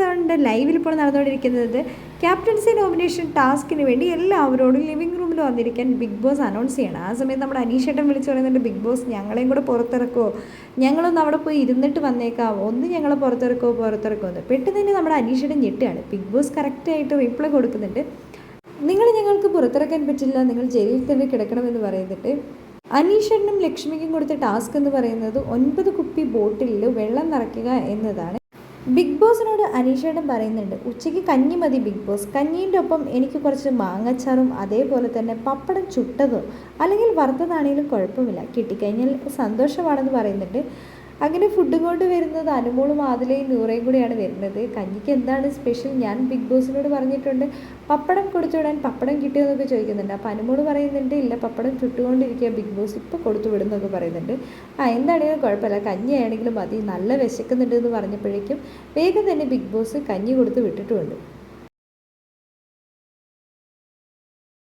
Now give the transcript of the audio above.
സെവന്റെ ലൈവിൽ ഇപ്പോൾ നടന്നുകൊണ്ടിരിക്കുന്നത് ക്യാപ്റ്റൻസി നോമിനേഷൻ ടാസ്കിന് വേണ്ടി എല്ലാവരോടും ലിവിംഗ് റൂമിൽ വന്നിരിക്കാൻ ബിഗ് ബോസ് അനൗൺസ് ചെയ്യണം. ആ സമയത്ത് നമ്മുടെ അനീഷേട്ടൻ വിളിച്ച് പറയുന്നുണ്ട് ബിഗ് ബോസ് ഞങ്ങളെയും കൂടെ പുറത്തിറക്കുമോ ഞങ്ങളൊന്ന് അവിടെ പോയി ഇരുന്നിട്ട് വന്നേക്കാം ഒന്ന് ഞങ്ങളെ പുറത്തിറക്കുമോ പുറത്തിറക്കുമോ എന്ന്. പെട്ടെന്ന് തന്നെ നമ്മുടെ അനീഷേട്ടൻ ഞെട്ടിയാണ് ബിഗ് ബോസ് കറക്റ്റായിട്ട് റിപ്ലൈ കൊടുക്കുന്നുണ്ട്. നിങ്ങൾ ഞങ്ങൾക്ക് പുറത്തിറക്കാൻ പറ്റില്ല നിങ്ങൾ ജയിലിൽ തന്നെ കിടക്കണമെന്ന് പറയുന്നുണ്ട്. അനീഷേട്ടനും ലക്ഷ്മിക്കും കൊടുത്ത ടാസ്ക് എന്ന് പറയുന്നത് ഒൻപത് കുപ്പി ബോട്ടിലിൽ വെള്ളം നിറയ്ക്കുക എന്നതാണ്. ബിഗ് ബോസിനോട് അനീഷേട്ടൻ പറയുന്നുണ്ട് ഉച്ചയ്ക്ക് കഞ്ഞി മതി ബിഗ് ബോസ്. കഞ്ഞീന്റെ ഒപ്പം എനിക്ക് കുറച്ച് മാങ്ങച്ചാറും അതേപോലെ തന്നെ പപ്പടം ചുട്ടതോ അല്ലെങ്കിൽ വറുത്തതാണെങ്കിലും കുഴപ്പമില്ല. കിട്ടിക്കഴിഞ്ഞാൽ സന്തോഷമാണെന്ന് പറയുന്നുണ്ട്. അങ്ങനെ ഫുഡും കൊണ്ട് വരുന്നത് അനുമോളും ആദിലയും നൂറയും കൂടിയാണ് വരുന്നത്. കഞ്ഞിക്ക് എന്താണ് സ്പെഷ്യൽ ഞാൻ ബിഗ് ബോസിനോട് പറഞ്ഞിട്ടുണ്ട് പപ്പടം കൊടുത്തുവിടാൻ പപ്പടം കിട്ടിയതെന്നൊക്കെ ചോദിക്കുന്നുണ്ട്. അപ്പോൾ അനുമോൾ പറയുന്നുണ്ട് ഇല്ല പപ്പടം ചുട്ടുകൊണ്ടിരിക്കുക ബിഗ് ബോസ് ഇപ്പോൾ കൊടുത്തു വിടുന്നൊക്കെ പറയുന്നുണ്ട്. ആ എന്താണെങ്കിലും കുഴപ്പമില്ല. കഞ്ഞിയാണെങ്കിലും മതി. നല്ല വിശക്കുന്നുണ്ട് എന്ന് പറഞ്ഞപ്പോഴേക്കും വേഗം തന്നെ ബിഗ് ബോസ് കഞ്ഞി കൊടുത്ത് വിട്ടിട്ടുമുണ്ട്.